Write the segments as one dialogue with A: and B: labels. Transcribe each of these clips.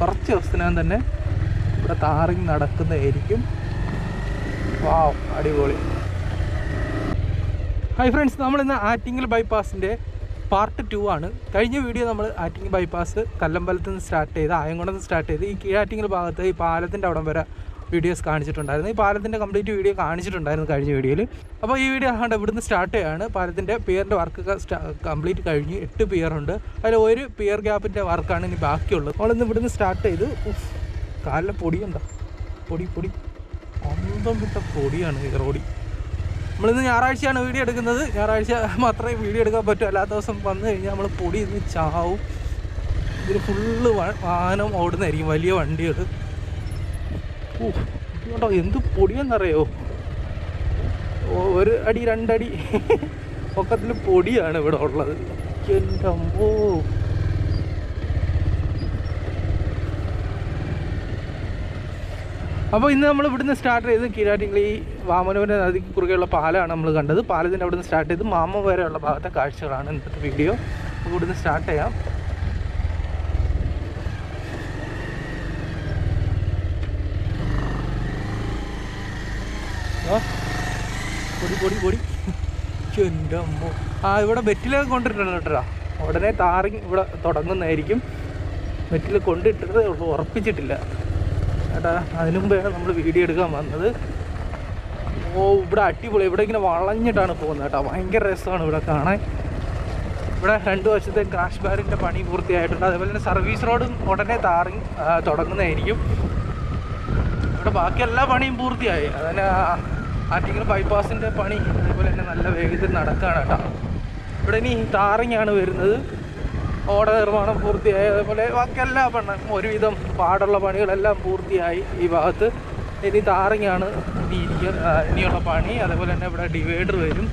A: കുറച്ച് ദിവസത്തിനകം തന്നെ ഇവിടെ താറിങ് നടക്കുന്നതായിരിക്കും. വാവ് അടിപൊളി. ഹായ് ഫ്രണ്ട്സ് നമ്മളിന്ന് ആറ്റിങ്ങൽ ബൈപ്പാസിന്റെ പാർട്ട് ടു ആണ്. കഴിഞ്ഞ വീഡിയോ നമ്മൾ ആറ്റിങ്ങൽ ബൈപ്പാസ് കല്ലമ്പലത്ത് നിന്ന് സ്റ്റാർട്ട് ചെയ്ത് നിന്ന് സ്റ്റാർട്ട് ചെയ്ത് ഈ കീഴാറ്റിങ്ങൽ ഭാഗത്ത് ഈ പാലത്തിന്റെ അവിടം വരെ വീഡിയോസ് കാണിച്ചിട്ടുണ്ടായിരുന്നു. ഈ പാലത്തിന്റെ കംപ്ലീറ്റ് വീഡിയോ കാണിച്ചിട്ടുണ്ടായിരുന്നു കഴിഞ്ഞ വീഡിയോയിൽ അപ്പോൾ ഈ വീഡിയോ ആണ്ട് ഇവിടുന്ന് സ്റ്റാർട്ട് ചെയ്യാണ്. പാലത്തിന്റെ പിയറിന്റെ വർക്കൊക്കെ കംപ്ലീറ്റ് കഴിഞ്ഞ് എട്ട് പിയറുണ്ട് അതിൽ ഒരു പിയർ ഗ്യാപ്പിന്റെ വർക്കാണ് ഇനി ബാക്കിയുള്ളത്. നമ്മളിന്ന് ഇവിടുന്ന് സ്റ്റാർട്ട് ചെയ്ത് കാലിലെ പൊടിയുണ്ടോ പൊടി പൊടി. അന്തം വിട്ട പൊടിയാണ് ഈ റോഡി നമ്മളിന്ന് ഞായറാഴ്ചയാണ് വീഡിയോ എടുക്കുന്നത്. ഞായറാഴ്ച മാത്രമേ വീഡിയോ എടുക്കാൻ പറ്റൂ. അല്ലാത്ത ദിവസം വന്നു കഴിഞ്ഞാൽ നമ്മൾ പൊടി ഇന്ന് ചാവും. ഇതിൽ ഫുള്ള് വാഹനം ഓടുന്നതായിരിക്കും. വലിയ വണ്ടികൾ ഓ കേട്ടോ എന്ത് പൊടിയെന്നറിയോ? ഒരു അടി രണ്ടടി പൊക്കത്തിൽ പൊടിയാണ് ഇവിടെ ഉള്ളത്. എന്റെ അമ്മോ അപ്പോൾ ഇന്ന് നമ്മൾ ഇവിടുന്ന് സ്റ്റാർട്ട് ചെയ്ത് കീഴാറ്റിങ്ങൾ ഈ വാമനൂരിന്റെ നദിക്ക് കുറുകെയുള്ള പാലമാണ് നമ്മൾ കണ്ടത്. പാലത്തിന്റെ അവിടുന്ന് സ്റ്റാർട്ട് ചെയ്ത് മാമ വരെയുള്ള ഭാഗത്തെ കാഴ്ചകളാണ് ഇന്നത്തെ വീഡിയോ ഇവിടുന്ന് സ്റ്റാർട്ട് ചെയ്യാം ആ, പൊടി പൊടി പൊടി. എന്റെ ആ ഇവിടെ വെറ്റിലൊക്കെ കൊണ്ടിട്ടുണ്ട് കേട്ടോ. ഉടനെ താറി ഇവിടെ തുടങ്ങുന്നതായിരിക്കും. ബെറ്റിൽ കൊണ്ടിട്ടത് ഉറപ്പിച്ചിട്ടില്ല. ചേട്ടാ അതിനു നമ്മൾ വീഡിയോ എടുക്കാൻ വന്നത്. ഓ ഇവിടെ അടിപൊളി. ഇവിടെ ഇങ്ങനെ വളഞ്ഞിട്ടാണ് പോകുന്നത് കേട്ടോ. ഭയങ്കര രസമാണ് ഇവിടെ കാണാൻ. ഇവിടെ രണ്ട് വശത്തെ ക്രാഷ് പണി പൂർത്തിയായിട്ടുണ്ട്. അതേപോലെ തന്നെ സർവീസ് റോഡും ഉടനെ താറി തുടങ്ങുന്നതായിരിക്കും. ഇവിടെ ബാക്കി എല്ലാ പണിയും പൂർത്തിയായി. അതന്നെ ആറ്റിങ്ങൽ ബൈപ്പാസിന്റെ പണി അതുപോലെ തന്നെ നല്ല വേഗത്തിൽ നടക്കുകയാണ് കേട്ടോ. ഇവിടെ ഇനി ടാറിങ്ങാണ് വരുന്നത്. ഓട നിർമ്മാണം പൂർത്തിയായി അതേപോലെ ബാക്കി എല്ലാ പണ ഒരുവിധം പാടുള്ള പണികളെല്ലാം പൂർത്തിയായി ഈ ഭാഗത്ത്. ഇനി ടാറിങ്ങാണ് ഇനി ഇനിയുള്ള പണി. അതുപോലെ തന്നെ ഇവിടെ ഡിവൈഡർ വരും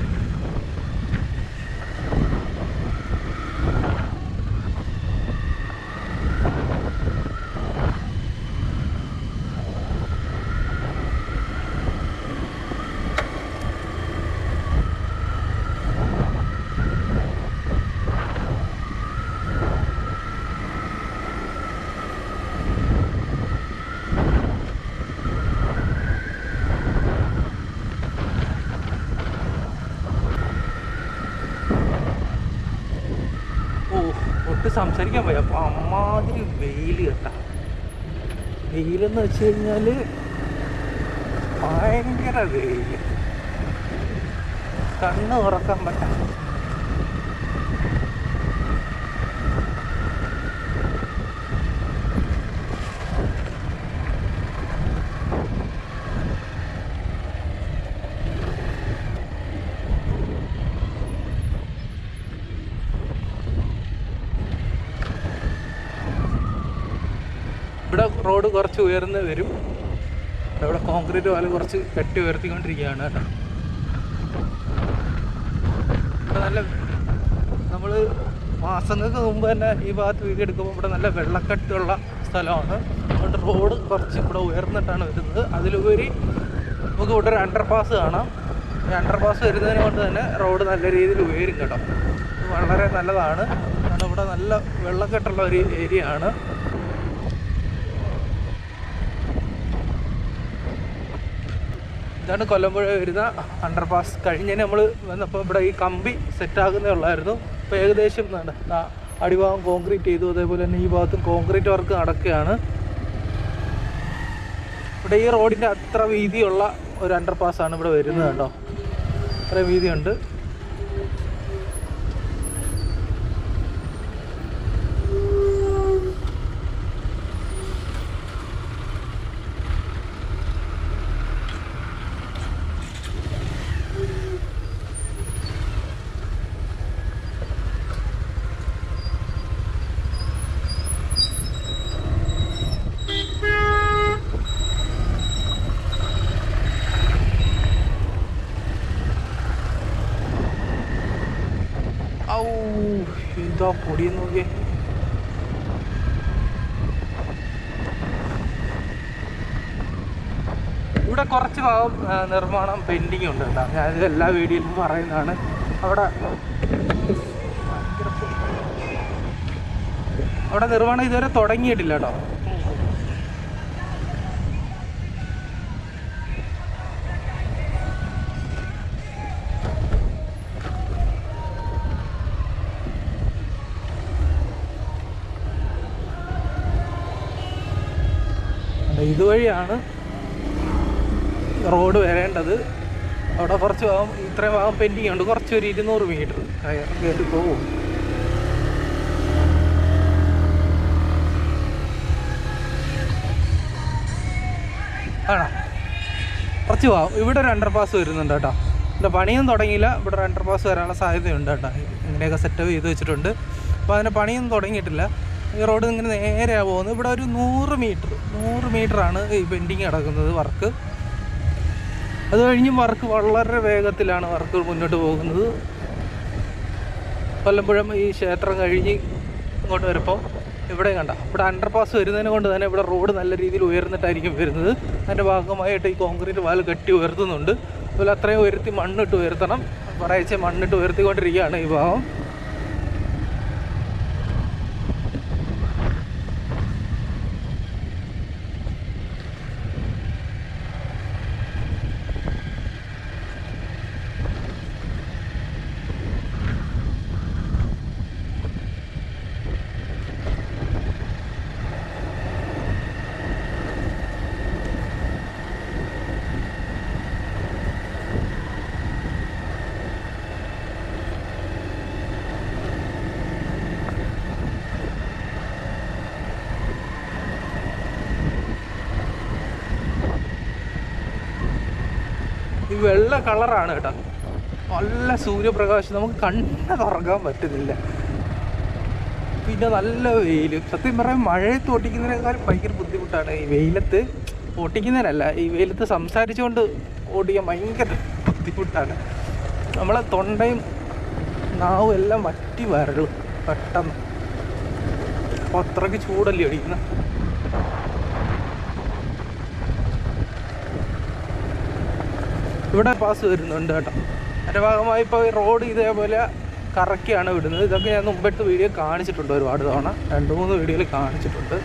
A: ഓ ഒട്ട് സംസാരിക്കാൻ പോയി അപ്പോൾ അമ്മാതിരി വെയിൽ കേട്ടാ. വെയിലെന്ന് വെച്ച് കഴിഞ്ഞാൽ ഭയങ്കര വെയിൽ കണ്ണ് തുറക്കാൻ പറ്റാ ഇവിടെ റോഡ് കുറച്ച് ഉയർന്ന് വരും. ഇവിടെ കോൺക്രീറ്റ് പോലെ കുറച്ച് കെട്ടി ഉയർത്തിക്കൊണ്ടിരിക്കുകയാണ് കേട്ടോ. നല്ല നമ്മൾ മാസങ്ങൾക്ക് മുമ്പ് തന്നെ ഈ ഭാഗത്ത് വീട് എടുക്കുമ്പോൾ ഇവിടെ നല്ല വെള്ളക്കെട്ടുള്ള സ്ഥലമാണ്. അതുകൊണ്ട് റോഡ് കുറച്ച് ഇവിടെ ഉയർന്നിട്ടാണ് വരുന്നത്. അതിലുപരി നമുക്ക് ഇവിടെ ഒരു അണ്ടർപാസ് കാണാം. ഈ അണ്ടർപാസ് വരുന്നതിന് കൊണ്ട് തന്നെ റോഡ് നല്ല രീതിയിൽ ഉയരും കേട്ടോ. വളരെ നല്ലതാണ്. കാരണം ഇവിടെ നല്ല വെള്ളക്കെട്ടുള്ള ഒരു ഏരിയ ആണ് ഇതാണ് കൊല്ലമ്പുഴ വരുന്ന അണ്ടർപാസ് കഴിഞ്ഞ് നമ്മൾ വന്നപ്പോൾ ഇവിടെ ഈ കമ്പി സെറ്റാകുന്നേ ഉള്ളായിരുന്നു. അപ്പോൾ ഏകദേശം അടിഭാഗം കോൺക്രീറ്റ് ചെയ്തു. അതേപോലെ തന്നെ ഈ ഭാഗത്തും കോൺക്രീറ്റ് വർക്ക് നടക്കുകയാണ്. ഇവിടെ ഈ റോഡിന്റെ അത്ര വീതിയുള്ള ഒരു അണ്ടർപാസ് ആണ് ഇവിടെ വരുന്നത് കേട്ടോ. അത്ര വീതിയുണ്ട്. എന്താ പൊടി നോക്കി ഇവിടെ കുറച്ച് ഭാഗം നിർമ്മാണം പെൻഡിങ് ഉണ്ട് കേട്ടോ. ഞാനിത് എല്ലാ വീഡിയോയിലും പറയുന്നതാണ്. അവിടെ അവിടെ നിർമ്മാണം ഇതുവരെ തുടങ്ങിയിട്ടില്ല കേട്ടോ. ഇതുവഴിയാണ് റോഡ് വരേണ്ടത്. അവിടെ കുറച്ച് ഭാഗം ഇത്രയും ഭാഗം പെൻഡിങ് ഉണ്ട്. കുറച്ച് ഒരു ഇരുന്നൂറ് മീറ്റർ കയറി പോകും. ആണോ? കുറച്ച് പോവാം ഇവിടെ ഒരു അണ്ടർപാസ് വരുന്നുണ്ട് കേട്ടോ. ഇവിടെ പണിയും തുടങ്ങിയില്ല. ഇവിടെ ഒരു അണ്ടർ പാസ് വരാനുള്ള സാധ്യതയുണ്ട് കേട്ടോ. ഇങ്ങനെയൊക്കെ സെറ്റപ്പ് ചെയ്ത് വെച്ചിട്ടുണ്ട്. അപ്പോൾ അതിന് പണിയൊന്നും തുടങ്ങിയിട്ടില്ല. ഈ റോഡ് ഇങ്ങനെ നേരെയാണ് പോകുന്നത്. ഇവിടെ ഒരു നൂറ് മീറ്റർ നൂറ് മീറ്ററാണ് ഈ പെൻഡിങ് കിടക്കുന്നത് വർക്ക്. അത് കഴിഞ്ഞും വർക്ക് വളരെ വേഗത്തിലാണ് വർക്ക് മുന്നോട്ട് പോകുന്നത്. കൊല്ലമ്പുഴം ഈ ക്ഷേത്രം കഴിഞ്ഞ് ഇങ്ങോട്ട് വരുമ്പോൾ ഇവിടെ കണ്ട ഇവിടെ അണ്ടർപാസ് വരുന്നതിന് കൊണ്ട് തന്നെ ഇവിടെ റോഡ് നല്ല രീതിയിൽ ഉയർന്നിട്ടായിരിക്കും വരുന്നത്. അതിന്റെ ഭാഗമായിട്ട് ഈ കോൺക്രീറ്റ് വാൽ കെട്ടി ഉയർത്തുന്നുണ്ട്. അതുപോലെ അത്രയും ഉയർത്തി മണ്ണിട്ട് ഉയർത്തണം. കുറേശ്ശെ മണ്ണിട്ട് ഉയർത്തിക്കൊണ്ടിരിക്കുകയാണ് ഈ ഭാഗം. വെള്ള കളറാണ് കേട്ടോ. നല്ല സൂര്യപ്രകാശം. നമുക്ക് കണ്ണ് തുറക്കാൻ പറ്റുന്നില്ല. പിന്നെ നല്ല വെയിൽ സത്യം പറയാൻ മഴയത്ത് ഓട്ടിക്കുന്നതിനേക്കാൾ ഭയങ്കര ബുദ്ധിമുട്ടാണ് ഈ വെയിലത്ത്. ഓട്ടിക്കുന്നതിനല്ല ഈ വെയിലത്ത് സംസാരിച്ചുകൊണ്ട് ഓടിക്കാൻ ഭയങ്കര ബുദ്ധിമുട്ടാണ്. നമ്മളെ തൊണ്ടയും നാവും എല്ലാം വറ്റി വരളും പെട്ടെന്ന്. അപ്പോൾ അത്രയ്ക്ക് ചൂടല്ലേ അടിക്കുന്നത് ഇവിടെ പാസ് വരുന്നുണ്ട് കേട്ടോ. അതിന്റെ ഭാഗമായി ഇപ്പോൾ ഈ റോഡ് ഇതേപോലെ കറക്കിയാണ് വിടുന്നത്. ഇതൊക്കെ ഞാൻ മുമ്പത്തെ വീഡിയോ കാണിച്ചിട്ടുണ്ട് ഒരുപാട് തവണ. രണ്ട് മൂന്ന് വീഡിയോയിൽ കാണിച്ചിട്ടുണ്ട്.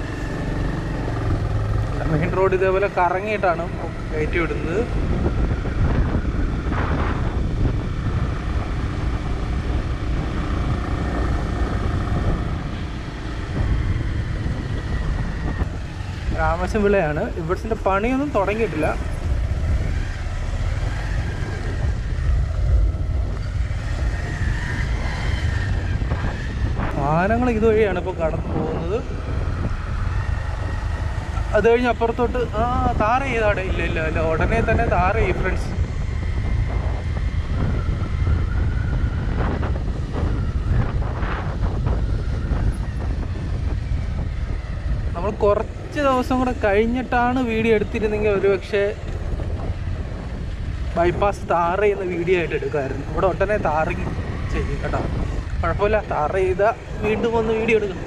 A: മെയിൻ റോഡ് ഇതേപോലെ കറങ്ങിയിട്ടാണ് കയറ്റി വിടുന്നത്. താമസം വിളയാണ്. ഇവിടുത്തെ പണിയൊന്നും തുടങ്ങിയിട്ടില്ല. വാഹനങ്ങൾ ഇതുവഴിയാണ് ഇപ്പോൾ കടന്നു പോകുന്നത്. അത് കഴിഞ്ഞ് അപ്പുറത്തോട്ട് ആ താറ ചെയ്താടെ ഇല്ല ഇല്ല ഇല്ല ഉടനെ തന്നെ താറ ചെയ്യും ഫ്രണ്ട്സ് നമ്മൾ കുറച്ച് ദിവസം കൂടെ കഴിഞ്ഞിട്ടാണ് വീഡിയോ എടുത്തിരുന്നെങ്കിൽ ഒരുപക്ഷെ ബൈപ്പാസ് താറ ചെയ്യുന്ന വീഡിയോ ആയിട്ട് എടുക്കുമായിരുന്നു. ഇവിടെ ഉടനെ താറി ചെയ്യും കേട്ടോ. കുഴപ്പമില്ല. താറ ചെയ്ത വീണ്ടും വന്ന് വീഡിയോ എടുക്കും.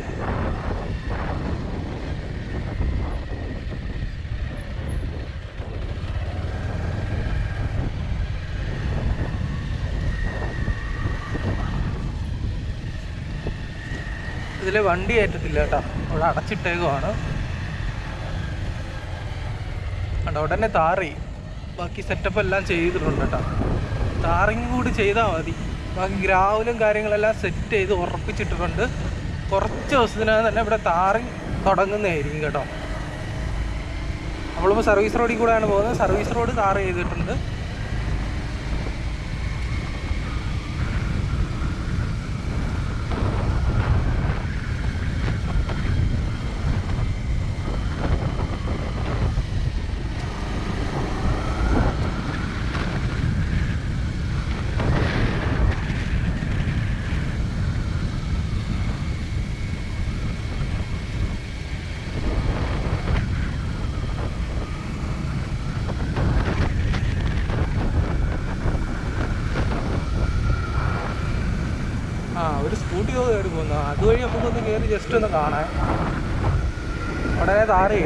A: ഇതിലെ വണ്ടി കയറ്റത്തില്ല കേട്ടോ. അവിടെ അടച്ചിട്ടേക്കുവാണ്. കണ്ടോ ഉടനെ താറി ബാക്കി സെറ്റപ്പ് എല്ലാം ചെയ്തിട്ടുണ്ട് കേട്ടോ. താറിങ് കൂടി ചെയ്താൽ മതി. ബാക്കി ഗ്രാവലും കാര്യങ്ങളെല്ലാം സെറ്റ് ചെയ്ത് ഉറപ്പിച്ചിട്ടിട്ടുണ്ട്. കുറച്ച് ദിവസത്തിനകം തന്നെ ഇവിടെ താറി തുടങ്ങുന്നതായിരിക്കും കേട്ടോ. നമ്മളിപ്പോൾ സർവീസ് റോഡിൽ കൂടെയാണ് പോകുന്നത്. സർവീസ് റോഡ് താറ് ചെയ്തിട്ടുണ്ട് ആ ഒരു സ്കൂട്ടി കയറി പോകുന്നു അതുവഴി നമുക്കൊന്ന് കയറി ജസ്റ്റ് ഒന്ന് കാണാൻ വളരെ താറേ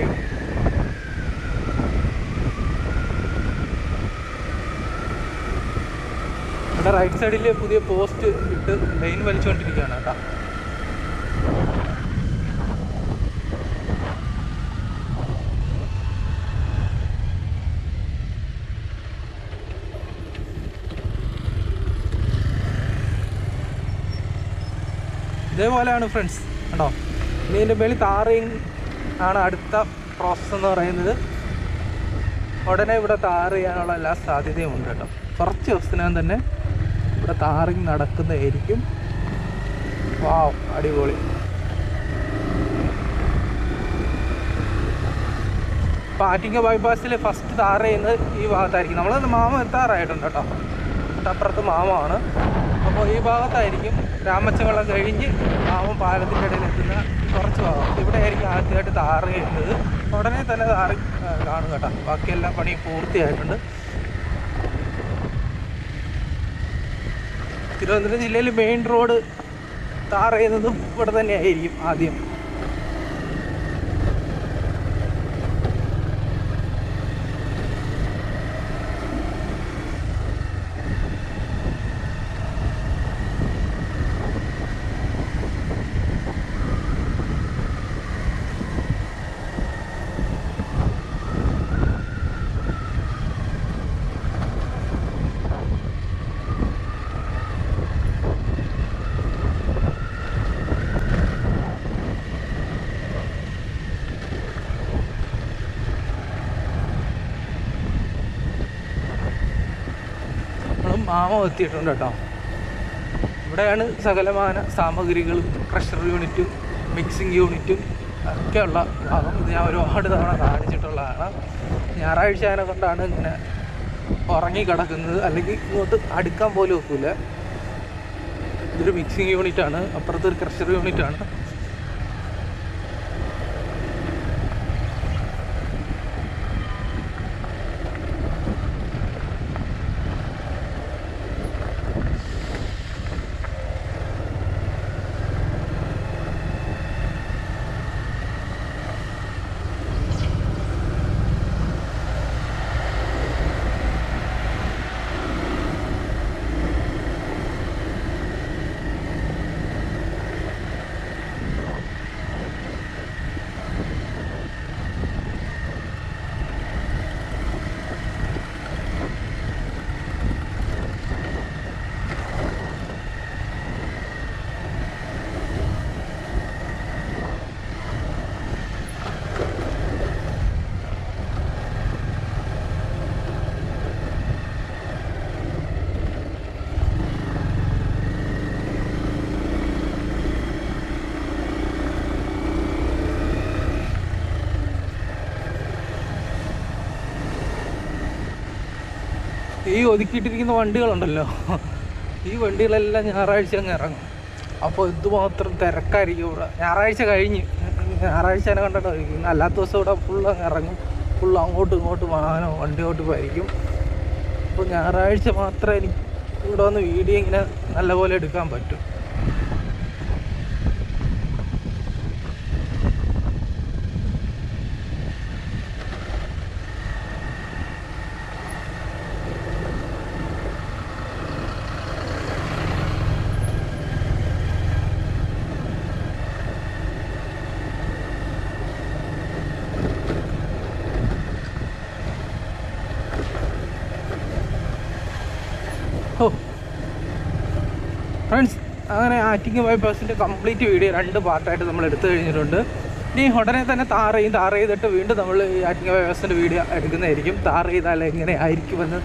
A: ഇവിടെ റൈറ്റ് സൈഡിൽ പുതിയ പോസ്റ്റ് ഇട്ട് ലൈൻ വലിച്ചുകൊണ്ടിരിക്കുകയാണ് കേട്ടോ. ഇതേപോലെയാണ് ഫ്രണ്ട്സ് കണ്ടോ? ഇതിന്റെ മേളിൽ താറയും ആണ് അടുത്ത പ്രോസസ്സ് എന്ന് പറയുന്നത്. ഉടനെ ഇവിടെ താർ ചെയ്യാനുള്ള എല്ലാ സാധ്യതയും ഉണ്ട് കേട്ടോ. കുറച്ച് ദിവസത്തിനകം തന്നെ ഇവിടെ താറിങ് നടക്കുന്നതായിരിക്കും. വാവ് അടിപൊളി. പാറ്റിങ്ങ ബൈപ്പാസിൽ ഫസ്റ്റ് താർ ചെയ്യുന്നത് ഈ ഭാഗത്തായിരിക്കും. നമ്മൾ മാമ എത്താറായിട്ടുണ്ട് കേട്ടോ. തൊട്ടപ്പുറത്ത് മാമമാണ് അപ്പോൾ ഈ ഭാഗത്തായിരിക്കും രാമച്ചവെള്ളം കഴിഞ്ഞ് മാമം പാലത്തിന്റെ ഇടയിൽ എത്തുന്ന കുറച്ച് ഭാഗം. ഇവിടെ ആയിരിക്കും ആദ്യമായിട്ട് താറ് ചെയ്യുന്നത് ഉടനെ തന്നെ താറ് കാണും കേട്ടോ. ബാക്കിയെല്ലാം പണി പൂർത്തിയായിട്ടുണ്ട്. തിരുവനന്തപുരം ജില്ലയിൽ മെയിൻ റോഡ് താർ ചെയ്യുന്നതും ഇവിടെ തന്നെയായിരിക്കും ആദ്യം. മാമ എത്തിയിട്ടുണ്ട് കേട്ടോ. ഇവിടെയാണ് സകലമാന സാമഗ്രികളും പ്രഷർ യൂണിറ്റും മിക്സിംഗ് യൂണിറ്റും ഒക്കെയുള്ള ഭാഗം. ഇത് ഞാൻ ഒരുപാട് തവണ കാണിച്ചിട്ടുള്ളതാണ്. ഞായറാഴ്ച അതിനെ കൊണ്ടാണ് ഇങ്ങനെ ഉറങ്ങി കിടക്കുന്നത്. അല്ലെങ്കിൽ ഇങ്ങോട്ട് അടുക്കാൻ പോലും ഒക്കില്ല. ഇതൊരു മിക്സിംഗ് യൂണിറ്റാണ് അപ്പുറത്തൊരു ക്രഷർ യൂണിറ്റ് ഈ ഒതുക്കിയിട്ടിരിക്കുന്ന വണ്ടികളുണ്ടല്ലോ. ഈ വണ്ടികളെല്ലാം ഞായറാഴ്ച അങ്ങ് ഇറങ്ങും. അപ്പോൾ ഇതുമാത്രം തിരക്കായിരിക്കും ഇവിടെ. ഞായറാഴ്ച കഴിഞ്ഞ്. ഞായറാഴ്ച തന്നെ കണ്ടിട്ടായിരിക്കും അല്ലാത്ത ദിവസം ഇവിടെ ഫുള്ള് അങ്ങ് ഇറങ്ങും. ഫുള്ള് അങ്ങോട്ടും ഇങ്ങോട്ടും വാഹനം വണ്ടിയോട്ട് പോയിരിക്കും അപ്പോൾ ഞായറാഴ്ച മാത്രമേ എനിക്ക് ഇവിടെ വന്ന് വീഡിയോ ഇങ്ങനെ നല്ലപോലെ എടുക്കാൻ പറ്റും ഓ ഫ്രണ്ട്സ് അങ്ങനെ ആറ്റിങ്ങ ബൈപ്പാസിന്റെ കംപ്ലീറ്റ് വീഡിയോ രണ്ട് പാർട്ടായിട്ട് നമ്മൾ എടുത്തു കഴിഞ്ഞിട്ടുണ്ട്. ഇനി ഉടനെ തന്നെ താർ ചെയ്യും. ചെയ്തിട്ട് വീണ്ടും നമ്മൾ ഈ ആറ്റിങ്ങ ബൈപ്പാസിന്റെ വീഡിയോ എടുക്കുന്നതായിരിക്കും. താർ ചെയ്താൽ എങ്ങനെ ആയിരിക്കുമെന്ന്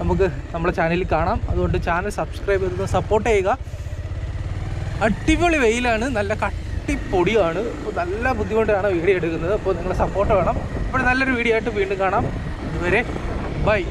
A: നമുക്ക് നമ്മുടെ ചാനലിൽ കാണാം. അതുകൊണ്ട് ചാനൽ സബ്സ്ക്രൈബ് ചെയ്ത് സപ്പോർട്ട് ചെയ്യുക. അടിപൊളി വെയിലാണ്. നല്ല കട്ടിപ്പൊടിയാണ്. നല്ല ബുദ്ധിമുട്ടാണ് വീഡിയോ എടുക്കുന്നത്. അപ്പോൾ നിങ്ങളുടെ സപ്പോർട്ട് വേണം. അപ്പോൾ നല്ലൊരു വീഡിയോ ആയിട്ട് വീണ്ടും കാണാം. ഇതുവരെ ബൈ.